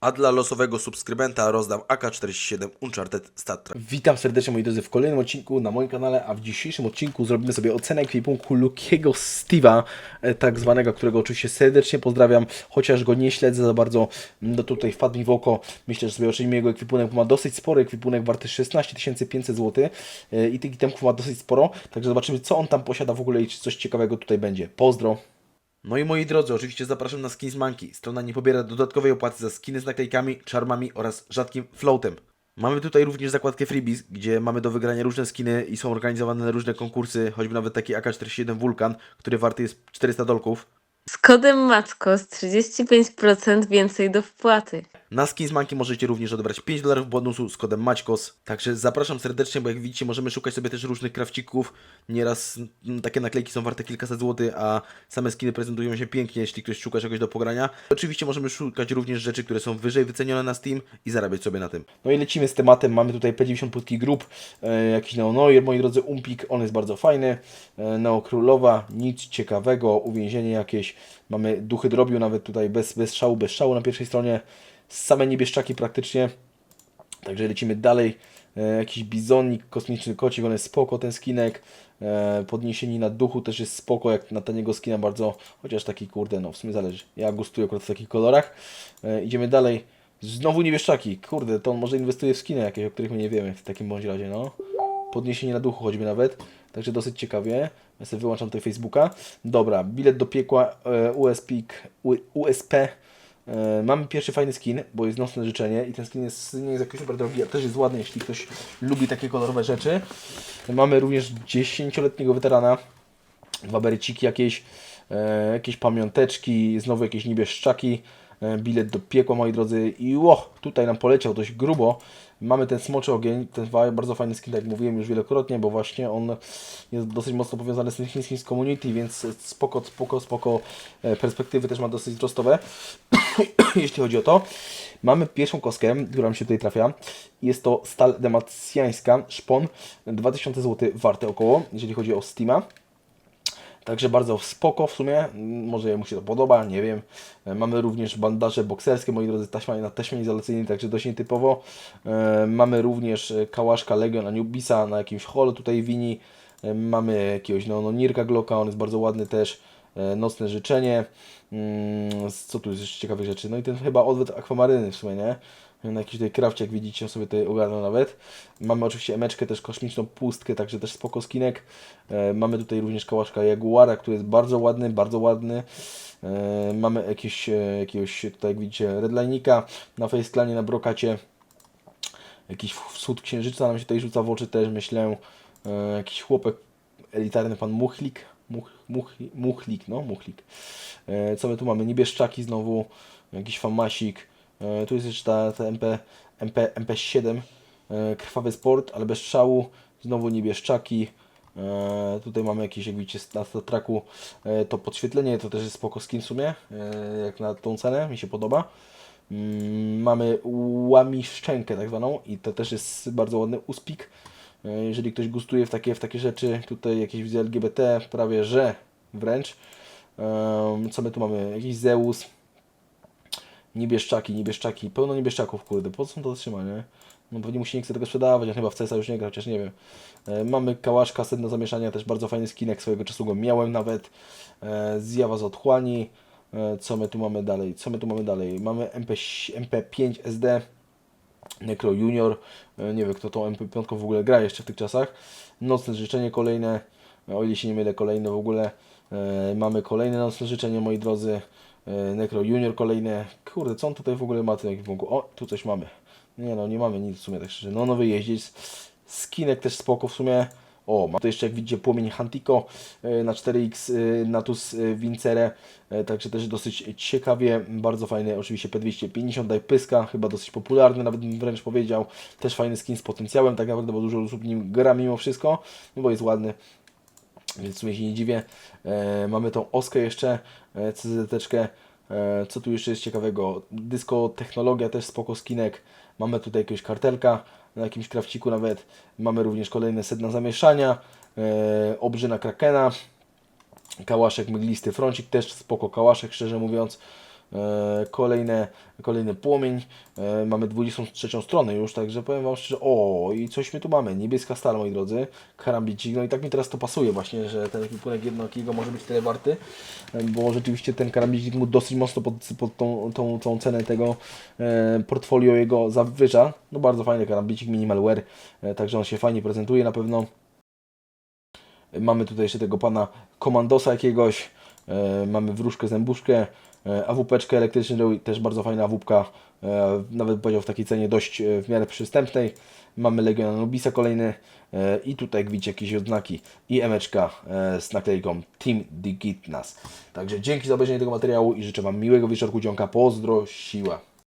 A dla losowego subskrybenta rozdam AK-47 Uncharted Star Trek. Witam serdecznie moi drodzy w kolejnym odcinku na moim kanale, a w dzisiejszym odcinku zrobimy sobie ocenę ekwipunku Lukiego Steve'a, e, tak zwanego, którego oczywiście serdecznie pozdrawiam, chociaż go nie śledzę za bardzo, no tutaj wpadł mi w oko, myślę, że sobie ocenimy jego ekwipunek, ma dosyć spory ekwipunek, warty 16 500 zł i tych itemków ma dosyć sporo, także zobaczymy co on tam posiada w ogóle i czy coś ciekawego tutaj będzie. Pozdro! No i moi drodzy, oczywiście zapraszam na Skins Monkey. Strona nie pobiera dodatkowej opłaty za skiny z naklejkami, czarmami oraz rzadkim floatem. Mamy tutaj również zakładkę Freebies, gdzie mamy do wygrania różne skiny i są organizowane różne konkursy, choćby nawet taki AK-47 Vulkan, który warty jest 400 dolków. Z kodem MACKOS 35% więcej do wpłaty. Na Skins Monkey możecie również odebrać 5 dolarów bonusu z kodem MAćKOS. Także zapraszam serdecznie, bo jak widzicie możemy szukać sobie też różnych krawcików. Nieraz mm, takie naklejki są warte kilkaset złotych, a same skiny prezentują się pięknie, jeśli ktoś szuka czegoś do pogrania. Oczywiście możemy szukać również rzeczy, które są wyżej wycenione na Steam i zarabiać sobie na tym. No i lecimy z tematem. Mamy tutaj P90 płytki grup, e, jakiś Neonoir, moi drodzy, Umpik, on jest bardzo fajny. E, Neo Królowa, nic ciekawego, uwięzienie jakieś. Mamy duchy drobiu, nawet tutaj bez, bez szału, bez szału na pierwszej stronie. Same niebieszczaki praktycznie. Także lecimy dalej. E, jakiś bizonik, kosmiczny kocik, on jest spoko, ten skinek. E, podniesieni na duchu też jest spoko, jak na taniego skina bardzo, chociaż taki kurde, no w sumie zależy. Ja gustuję akurat w takich kolorach. E, idziemy dalej. Znowu niebieszczaki. Kurde, to on może inwestuje w skiny jakieś, o których my nie wiemy w takim bądź razie, no. Podniesienie na duchu choćby nawet. Także dosyć ciekawie. Ja sobie wyłączam tutaj Facebooka. Dobra, bilet do piekła e, USP, USP. E, Mamy pierwszy fajny skin, bo jest nocne życzenie i ten skin jest, nie jest jakiś super drogi, a też jest ładny, jeśli ktoś lubi takie kolorowe rzeczy. Mamy również 10-letniego weterana, dwa beryciki jakieś, e, jakieś pamiąteczki, znowu jakieś niebieszczaki, e, bilet do piekła moi drodzy i ło, tutaj nam poleciał dość grubo. Mamy ten smoczy ogień, ten bardzo fajny tak jak mówiłem już wielokrotnie, bo właśnie on jest dosyć mocno powiązany z tym chińskim community, więc spoko, spoko, spoko e, perspektywy też ma dosyć wzrostowe, jeśli chodzi o to. Mamy pierwszą kostkę, która nam się tutaj trafia. Jest to stal demacjańska, szpon, 2000 zł warte około, jeżeli chodzi o Steama. Także bardzo spoko w sumie, może mu się to podoba, nie wiem. E, Mamy również bandaże bokserskie, moi drodzy, taśma na taśmie izolacyjnej, także dość nietypowo. E, Mamy również e, kałaszka Legion Anubisa na jakimś holu tutaj wini. Mamy jakiegoś no, no, Glocka, on jest bardzo ładny też. E, Nocne życzenie. Mm, Co tu jest jeszcze ciekawych rzeczy? No i ten chyba odwet akwamaryny w sumie, nie? Na jakiś tutaj krawcie, jak widzicie, sobie tutaj ogarnął nawet. Mamy oczywiście emeczkę, też kosmiczną pustkę, także też spoko skinek. E, mamy tutaj również kałaszka Jaguara, który jest bardzo ładny, bardzo ładny. E, mamy jakieś, jakiegoś tutaj, jak widzicie, redlinika na Faceclanie, na Brokacie. Jakiś wschód księżyca nam się tutaj rzuca w oczy też, myślę. Jakiś chłopek, elitarny pan Muchlik. Much, much, muchlik, no, Muchlik. E, co my tu mamy? Niebieszczaki znowu, jakiś famasik. E, tu jest jeszcze ta, ta MP, MP, MP7, e, krwawy sport, ale bez szału. Znowu niebieszczaki. E, tutaj mamy jakieś, jak widzicie, na Treku e, to podświetlenie, to też jest spoko skin w sumie, e, jak na tą cenę, mi się podoba. Mm, mamy łamiszczenkę tak zwaną i to też jest bardzo ładny uspik. E, Jeżeli ktoś gustuje w takie, w takie rzeczy, tutaj jakieś wizje LGBT, prawie że wręcz. Co my tu mamy? Jakiś Zeus, niebieszczaki, niebieszczaki, pełno niebieszczaków, kurde, po co są to zatrzymane? No pewnie musi nie chce tego sprzedawać, a chyba w CSa już nie gra, chociaż nie wiem. E, Mamy kałaszka, sedno zamieszania, też bardzo fajny skinek, swojego czasu go miałem nawet. E, Zjawa z otchłani. Co my tu mamy dalej? Co my tu mamy dalej? Mamy MP, MP5 SD, Necro Junior. E, Nie wiem, kto tą MP5 w ogóle gra jeszcze w tych czasach. Nocne życzenie kolejne, e, o ile się nie mylę, kolejne w ogóle. E, Mamy kolejne nocne życzenie, moi drodzy. E, Necro Junior kolejne. Kurde, co on tutaj w ogóle ma? Ten ekwipunku? O, tu coś mamy. Nie no, nie mamy nic w sumie, tak szczerze. No, nowy jeździec. Skinek też spoko w sumie. O, ma to jeszcze jak widzicie płomień Hantiko e, na 4X e, Natus e, Vincere, także też dosyć ciekawie, bardzo fajny, oczywiście P250 daj pyska, chyba dosyć popularny, nawet wręcz powiedział, też fajny skin z potencjałem, tak naprawdę, bo dużo osób nim gra mimo wszystko, no bo jest ładny, więc w sumie się nie dziwię. E, mamy tą Oskę jeszcze, CZT-czkę. E, co tu jeszcze jest ciekawego? Dysko technologia też spoko skinek. Mamy tutaj jakiegoś kartelka na jakimś krawciku nawet. Mamy również kolejne sedna zamieszania. E, obrzyna Krakena. Kałaszek mglisty froncik też spoko kałaszek szczerze mówiąc. E, kolejne, kolejny płomień. E, mamy 23 stronę już, także powiem Wam szczerze, o i coś my tu mamy. Niebieska stal, moi drodzy. Karambicik. No i tak mi teraz to pasuje właśnie, że ten ekwipunek jednokiego może być tyle warty, e, bo rzeczywiście ten karambicik mu dosyć mocno pod, pod tą, tą, tą cenę tego portfolio jego zawyża. No bardzo fajny karambicik, minimal wear, także on się fajnie prezentuje na pewno. Mamy tutaj jeszcze tego pana komandosa jakiegoś. Mamy wróżkę zębuszkę. E, AWP-czkę elektryczną, też bardzo fajna AWP-ka. E, nawet powiedział w takiej cenie dość e, w miarę przystępnej. Mamy Legiona Nobisa kolejny. I tutaj jak widzicie jakieś odznaki i emeczka z naklejką Team Digitnas. Także dzięki za obejrzenie tego materiału i życzę Wam miłego wieczorku dzionka. Pozdro, siła.